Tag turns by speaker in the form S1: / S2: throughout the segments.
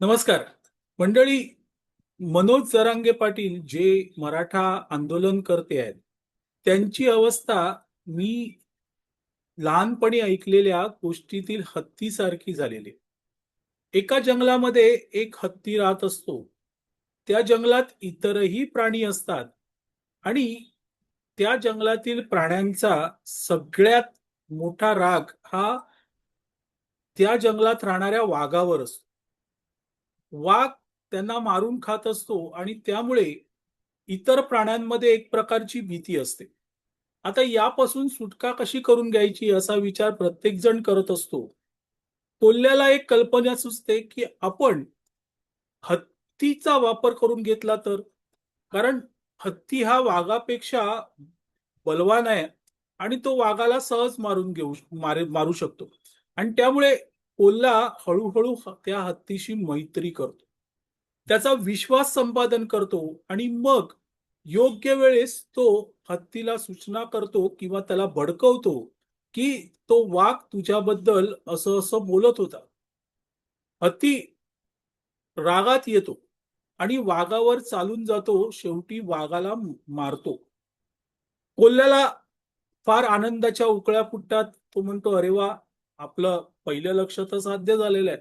S1: नमस्कार. मंडळी मनोज जरांगे पाटील जे मराठा आंदोलन करते आहेत त्यांची अवस्था मी लहानपणी ऐकलेल्या गोष्टीतील हत्तीसारखी झालेली एका जंगलामध्ये एक हत्ती राहत असतो. त्या जंगलात इतरही प्राणी असतात आणि त्या जंगलातील प्राण्यांचा सगळ्यात मोठा राग हा त्या जंगलात राहणाऱ्या वाघावर असतो. वाघ त्यांना मारून खात असतो आणि त्यामुळे इतर प्राण्यांमध्ये एक प्रकारची भीती असते. आता यापासून सुटका कशी करून घ्यायची असा विचार प्रत्येक जण करत असतो. कोल्ह्याला एक कल्पना सुचते की आपण हत्तीचा वापर करून घेतला तर? कारण हत्ती हा वाघापेक्षा बलवान आहे आणि तो वाघाला सहज मारून घेऊ मारे मारू शकतो. आणि त्यामुळे कोल्हा हळूहळू त्या हत्तीशी मैत्री करतो. त्याचा विश्वास संपादन करतो आणि मग योग्य वेळेस तो हत्तीला सूचना करतो किंवा त्याला भडकवतो की तो वाघ तुझ्याबद्दल असं असं बोलत होता. हत्ती रागात येतो आणि वाघावर चालून जातो शेवटी वाघाला मारतो. कोल्ह्याला फार आनंदाच्या उकळ्या फुटतात. तो म्हणतो अरे वा आपलं पहिलं लक्ष तर साध्य झालेलं आहे.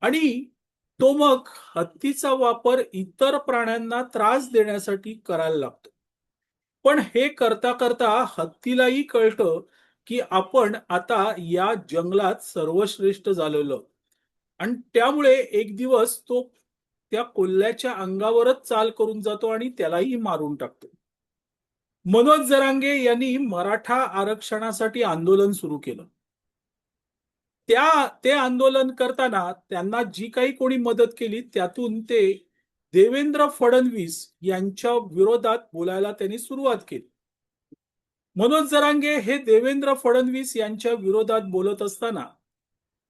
S1: आणि तो मग हत्तीचा वापर इतर प्राण्यांना त्रास देण्यासाठी करायला लागतो. पण हे करता करता हत्तीलाही कळतं की आपण आता या जंगलात सर्वश्रेष्ठ झालेलो. आणि त्यामुळे एक दिवस तो त्या कोल्ह्याच्या अंगावरच चाल करून जातो आणि त्यालाही मारून टाकतो. मनोज जरांगे यांनी मराठा आरक्षणासाठी आंदोलन सुरू केलं. त्या ते आंदोलन करताना त्यांना जी काही कोणी मदत केली त्यातून ते देवेंद्र फडणवीस यांच्या विरोधात बोलायला त्यांनी सुरुवात केली. मनोज जरांगे हे देवेंद्र फडणवीस यांच्या विरोधात बोलत असताना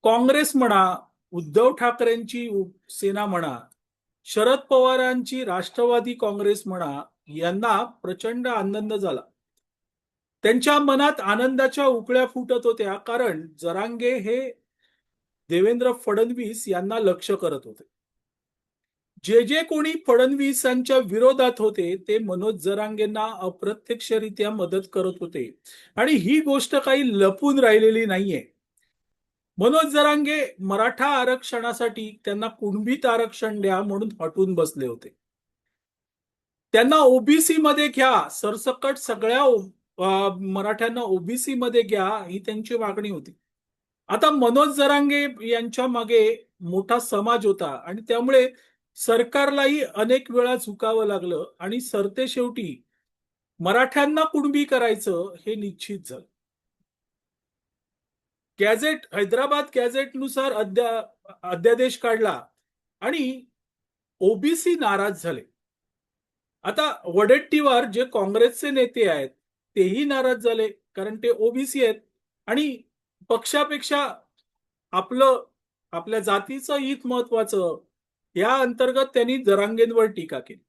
S1: काँग्रेस म्हणा उद्धव ठाकरेंची सेना म्हणा शरद पवारांची राष्ट्रवादी काँग्रेस म्हणा यांना प्रचंड आनंद झाला. त्यांच्या मनात आनंदाच्या उकळ्या फुटत होत्या. कारण जरांगे हे देवेंद्र फडणवीस यांना लक्ष करत होते. जे जे कोणी फडणवीसांच्या विरोधात होते ते मनोज जरांगेंना अप्रत्यक्षरित्या मदत करत होते. आणि ही गोष्ट काही लपून राहिलेली नाहीये. मनोज जरांगे मराठा आरक्षणासाठी त्यांना कुणबीत आरक्षण द्या म्हणून हटून बसले होते. त्यांना ओबीसी मध्ये घ्या सरसकट सगळ्या मराठ्यांना ओबीसी मध्ये घ्या ही त्यांची मागणी होती. आता मनोज जरांगे यांच्या मागे मोठा समाज होता आणि त्यामुळे सरकारलाही अनेक वेळा झुकावं लागलं आणि सरते शेवटी मराठ्यांना कुणबी करायचं हे निश्चित झालं. गॅझेट हैदराबाद गॅझेटनुसार अध्या अध्यादेश काढला आणि ओबीसी नाराज झाले. आता वडेट्टीवार जे काँग्रेसचे नेते आहेत तेही नाराज झाले कारण ते ओबीसी आहेत. आणि पक्षापेक्षा आपलं आपल्या जातीचं हित महत्वाचं या अंतर्गत त्यांनी जरांगेंवर टीका केली.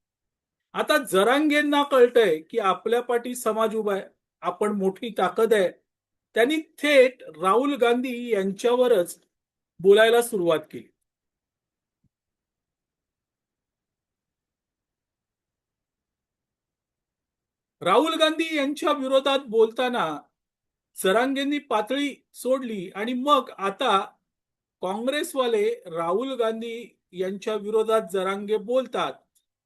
S1: आता जरांगेंना कळतंय की आपल्या पाठी समाज उभा आहे आपण मोठी ताकद आहे. त्यांनी थेट राहुल गांधी यांच्यावरच बोलायला सुरुवात केली. राहुल गांधी यांच्या विरोधात बोलताना सरांगेंनी पातळी सोडली आणि मग आता काँग्रेसवाले राहुल गांधी यांच्या विरोधात जरांगे बोलतात.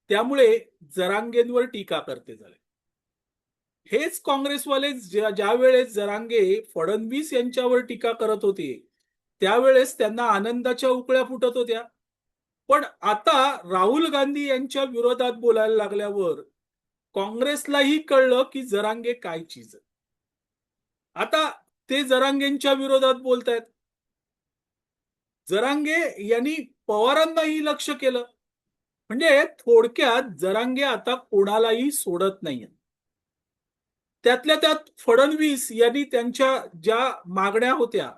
S1: त्यामुळे जरांगेंवर टीका करते झाले. हेच काँग्रेसवाले ज्या वेळेस जरांगे फडणवीस यांच्यावर टीका करत होते त्यावेळेस त्यांना आनंदाच्या उकळ्या फुटत होत्या. पण आता राहुल गांधी यांच्या विरोधात बोलायला लागल्यावर काँग्रेसलाही कळलं की जरांगे काय चीज आता ते जरांगेंच्या विरोधात बोलतायत. जरांगे यांनी पवारांनाही लक्ष केलं. म्हणजे थोडक्यात जरांगे आता कोणालाही सोडत नाहीये त्यातल्या त्यात फडणवीस यांनी त्यांच्या ज्या मागण्या होत्या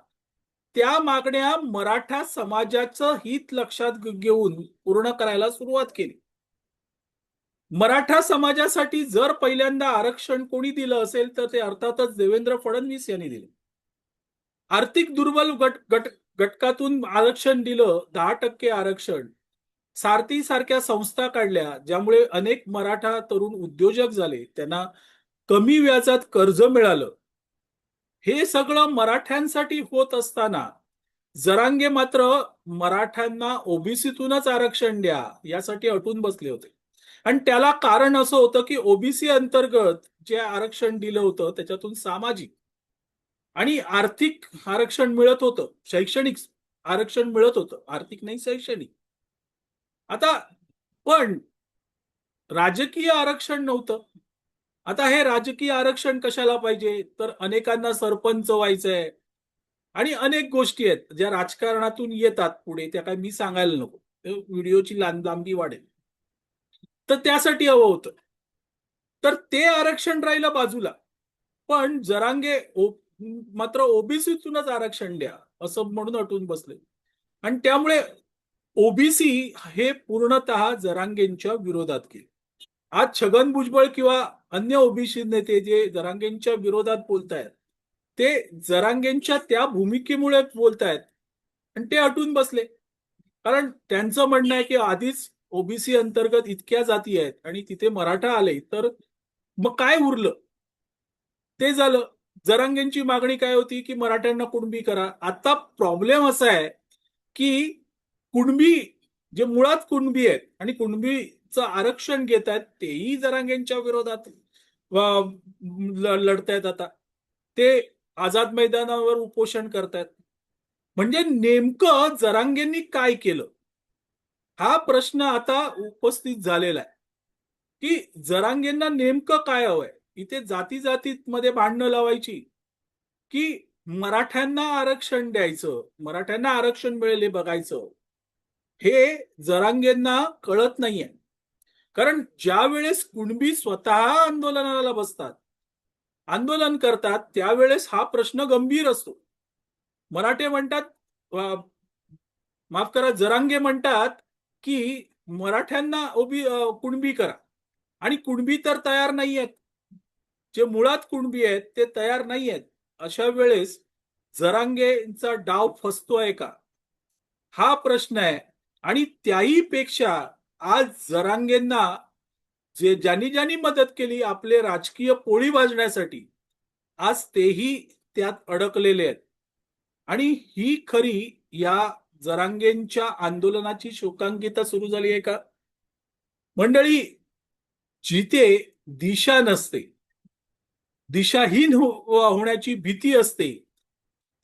S1: त्या मागण्या मराठा समाजाचं हित लक्षात घेऊन पूर्ण करायला सुरुवात केली. मराठा समाजासाठी जर पहिल्यांदा आरक्षण कोणी दिलं असेल तर ते अर्थातच देवेंद्र फडणवीस यांनी दिले. आर्थिक दुर्बल गट गट घटकातून आरक्षण दिलं दहा टक्के आरक्षण. सारथी सारख्या संस्था काढल्या ज्यामुळे अनेक मराठा तरुण उद्योजक झाले. त्यांना कमी व्याजात कर्ज मिळालं. हे सगळं मराठ्यांसाठी होत असताना जरांगे मात्र मराठ्यांना ओबीसीतूनच आरक्षण द्या यासाठी अटून बसले होते. आणि त्याला कारण असं होतं की ओबीसी अंतर्गत जे आरक्षण दिलं होतं त्याच्यातून सामाजिक आणि आर्थिक आरक्षण मिळत होतं. शैक्षणिक आरक्षण मिळत होतं. आर्थिक नाही शैक्षणिक. आता पण राजकीय आरक्षण नव्हतं. आता हे राजकीय आरक्षण कशाला पाहिजे? तर अनेकांना सरपंच व्हायचंय. आणि अनेक गोष्टी आहेत ज्या राजकारणातून येतात पुढे त्या काय मी सांगायला नको. व्हिडिओची लांब लांबी वाढेल. तर त्यासाठी हवं होतं. तर ते आरक्षण राहिलं बाजूला. पण जरांगे ओ- मात्र ओबीसीतूनच आरक्षण द्या असं म्हणून अटून बसले. आणि त्यामुळे ओबीसी हे पूर्णतः जरांगेंच्या विरोधात गेले. आज छगन भुजबळ किंवा अन्य ओबीसी नेते जे जरांगेंच्या विरोधात बोलतायत ते जरांगेंच्या त्या भूमिकेमुळे बोलतायत. आणि ते अटून बसले. कारण त्यांचं म्हणणं आहे की आधीच ओबीसी अंतर्गत इतक्या जाती आहेत आणि तिथे मराठा आले तर मग काय उरलं? ते झालं. जरांगेंची मागणी काय होती की मराठ्यांना कुणबी करा. आता प्रॉब्लेम असा आहे की कुणबी जे मुळात कुणबी आहेत आणि कुणबीचं आरक्षण घेत आहेत तेही जरांगेंच्या विरोधात लढतायत आता. ते आझाद मैदानावर उपोषण करतायत म्हणजे नेमकं जरांगेंनी काय केलं? हा प्रश्न आता उपस्थित झालेला आहे. की जरांगेंना नेमकं काय हवंय इथे जाती जातीत मध्ये भांडणं लावायची. की मराठ्यांना आरक्षण द्यायचं मराठ्यांना आरक्षण मिळेल हे बघायचं. हे जरांगेंना कळत नाहीये. कारण ज्या वेळेस कुणबी स्वतः आंदोलनाला बसतात आंदोलन करतात त्यावेळेस हा प्रश्न गंभीर असतो. मराठे म्हणतात माफ करा जरांगे म्हणतात की मराठ्यांना ओबी कुणबी करा. आणि कुणबी तर तयार नाही आहेत जे मुळात कुणबी आहेत ते तयार नाही आहेत अशा वेळेस जरांगेचा डाव फसतोय का? हा प्रश्न आहे. आणि त्याही पेक्षा आज जरांगेंना जे ज्यांनी ज्यांनी मदत केली आपले राजकीय पोळी भाजण्यासाठी आज तेही त्यात अडकलेले आहेत. आणि ही खरी या जरांगेंच्या आंदोलनाची शोकांकिता सुरू झाली आहे का? मंडळी जिथे दिशा नसते दिशाहीन हो- होण्याची भीती असते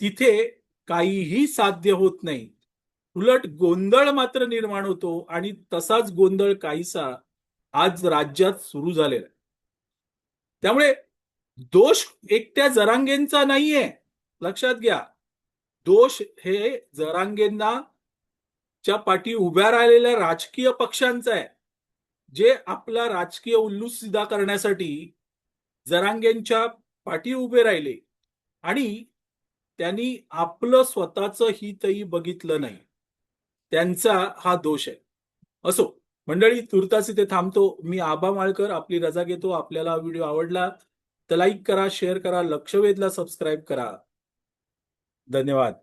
S1: तिथे काहीही साध्य होत नाही. उलट गोंधळ मात्र निर्माण होतो आणि तसाच गोंधळ काहीसा आज राज्यात सुरू झालेला त्यामुळे दोष एकट्या जरांगेंचा नाहीये. लक्षात घ्या. दोष हे जरांगेंना च्या पाठी उभ्या राहिलेल्या राजकीय पक्षांचा आहे. जे आपला राजकीय उल्लूस सिधा करण्यासाठी जरांगेंच्या पाठी उभे राहिले आणि त्यांनी आपलं स्वतःचं हितही बघितलं नाही. त्यांचा हा दोष आहे. असो मंडळी तुर्तास इथे थांबतो. मी आबा माळकर आपली रजा घेतो. आपल्याला हा व्हिडिओ आवडला तर लाईक करा शेअर करा लक्ष वेधला सबस्क्राईब करा. धन्यवाद.